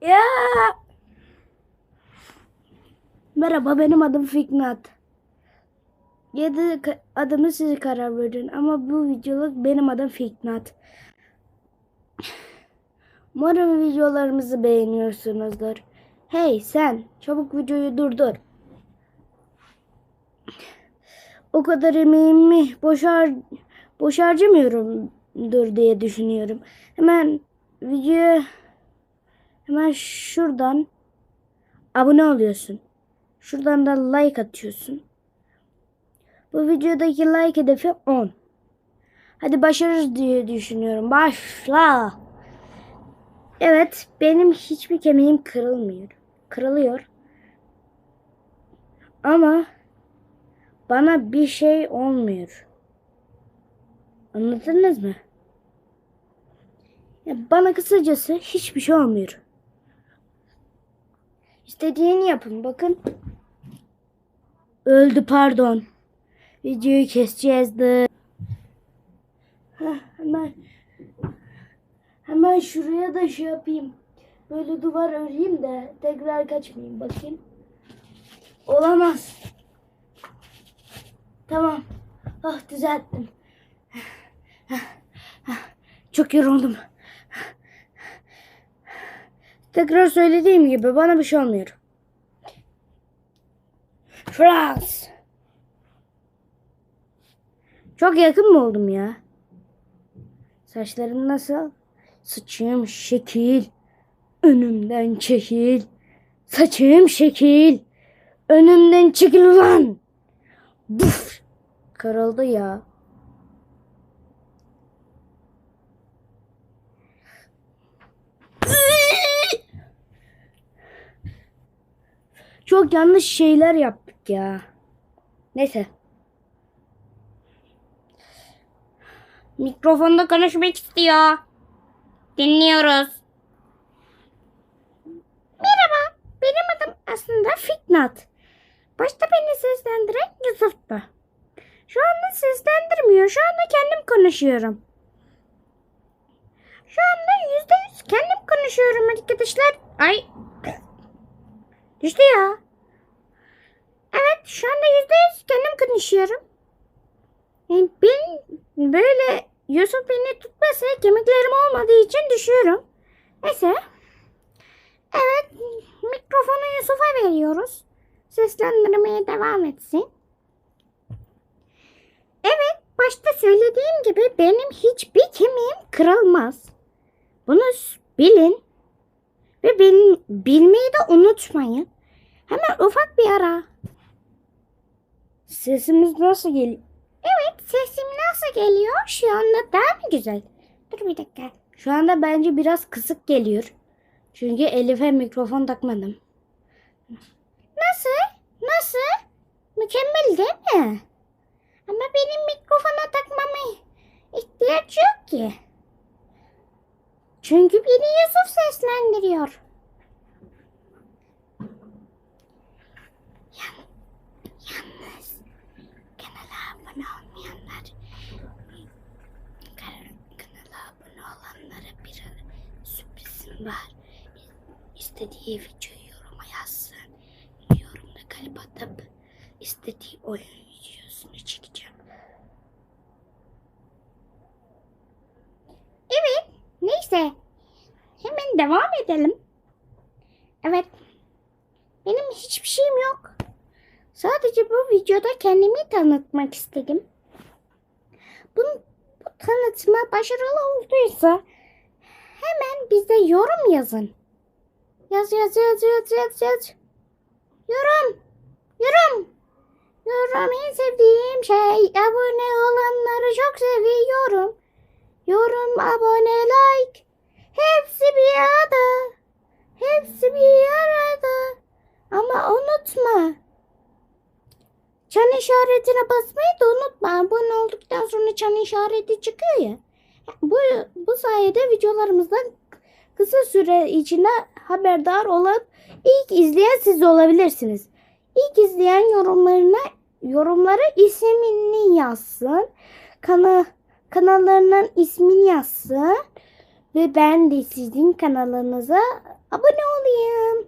Ya. Merhaba benim adım Fiknat. Yedi adımı siz karar verin ama bu videoluk benim adım Fiknat. Umarım videolarımızı beğeniyorsunuzdur. Hey sen çabuk videoyu durdur. O kadar emeğimi boş, har boş harcamıyorumdur diye düşünüyorum. Hemen videoya hemen şuradan abone oluyorsun. Şuradan da like atıyorsun. Bu videodaki like hedefi 10. Hadi başarırız diye düşünüyorum. Başla. Evet, benim hiçbir kemiğim kırılmıyor. Kırılıyor. Ama bana bir şey olmuyor. Anladınız mı? Bana kısacası hiçbir şey olmuyor. İstediğini yapın. Bakın. Öldü pardon. Videoyu keseceğiz de. Heh, hemen hemen şuraya da şey yapayım. Böyle duvar öreyim de tekrar kaçmayayım. Bakayım. Olamaz. Tamam. Ah düzelttim. Çok yoruldum. Tekrar söylediğim gibi bana bir şey olmuyor. Frans. Çok yakın mı oldum ya? Saçlarım nasıl? Saçım şekil. Önümden çekil. Saçım şekil. Önümden çekil ulan. Buf. Kırıldı ya. Çok yanlış şeyler yaptık ya. Neyse. Mikrofonda konuşmak istiyor. Dinliyoruz. Merhaba. Benim adım aslında Fitnat. Başta beni seslendiren Yusuf'tu. Şu anda seslendirmiyor. Şu anda kendim konuşuyorum. Şu anda yüzde yüz kendim konuşuyorum arkadaşlar. Ay. Düştü ya. Şu anda yüzde yüz kendim konuşuyorum. Yani ben böyle Yusuf beni tutmasa kemiklerim olmadığı için düşüyorum. Neyse. Evet mikrofonu Yusuf'a veriyoruz. Seslendirmeye devam etsin. Evet başta söylediğim gibi benim hiçbir kemiğim kırılmaz. Bunu bilin. Ve bil, bilmeyi de unutmayın. Hemen ufak bir ara. Sesimiz nasıl geliyor? Evet sesim nasıl geliyor? Şu anda daha mı güzel? Dur bir dakika. Şu anda bence biraz kısık geliyor. Çünkü Elif'e mikrofon takmadım. Nasıl? Nasıl? Mükemmel değil mi? Ama benim mikrofona takmama ihtiyaç yok ki. Çünkü beni Yusuf seslendiriyor. İstediği videoyu yoruma yazsın. Yorumda kalp atıp istediği oyun videosunu çekeceğim. Evet. Neyse. Hemen devam edelim. Evet. Benim hiçbir şeyim yok. Sadece bu videoda kendimi tanıtmak istedim. Bu, bu tanıtma başarılı olduysa hemen bize yorum yazın. Yaz yaz yaz yaz yaz yaz. Yorum. Yorum. Yorum en sevdiğim şey. Abone olanları çok seviyorum. Yorum, abone, like. Hepsi bir arada. Hepsi bir arada. Ama unutma. Çan işaretine basmayı da unutma. Abone olduktan sonra çan işareti çıkıyor ya. Bu, bu sayede videolarımızdan kısa süre içinde haberdar olup ilk izleyen siz olabilirsiniz. İlk izleyen yorumlarına yorumlara ismini yazsın. Kana, kanallarının ismini yazsın. Ve ben de sizin kanalınıza abone olayım.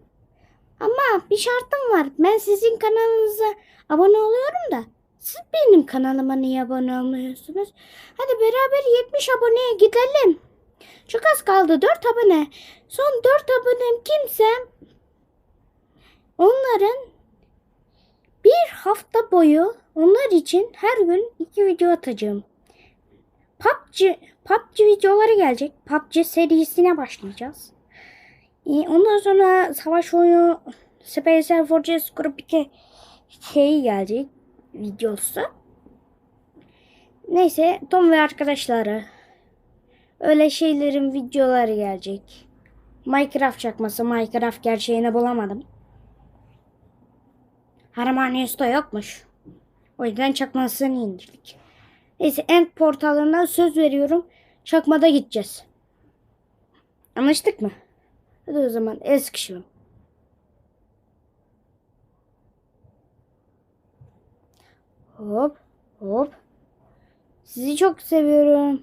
Ama bir şartım var. Ben sizin kanalınıza abone oluyorum da siz benim kanalıma niye abone olmuyorsunuz? Hadi beraber 70 aboneye gidelim. Çok az kaldı 4 abone. Son 4 abonem kimse onların bir hafta boyu onlar için her gün 2 video atacağım. PUBG, PUBG videoları gelecek. PUBG serisine başlayacağız. Ee, Ondan sonra savaş oyunu Special Forces Group 2 şeyi gelecek videosu. Neyse Tom ve arkadaşları öyle şeylerin videoları gelecek. Minecraft çakması Minecraft gerçeğini bulamadım. Harmonius'ta yokmuş. O yüzden çakmasını indirdik. Neyse end portalından söz veriyorum. Çakmada gideceğiz. Anlaştık mı? Hadi o zaman el. Hop hop. Sizi çok seviyorum.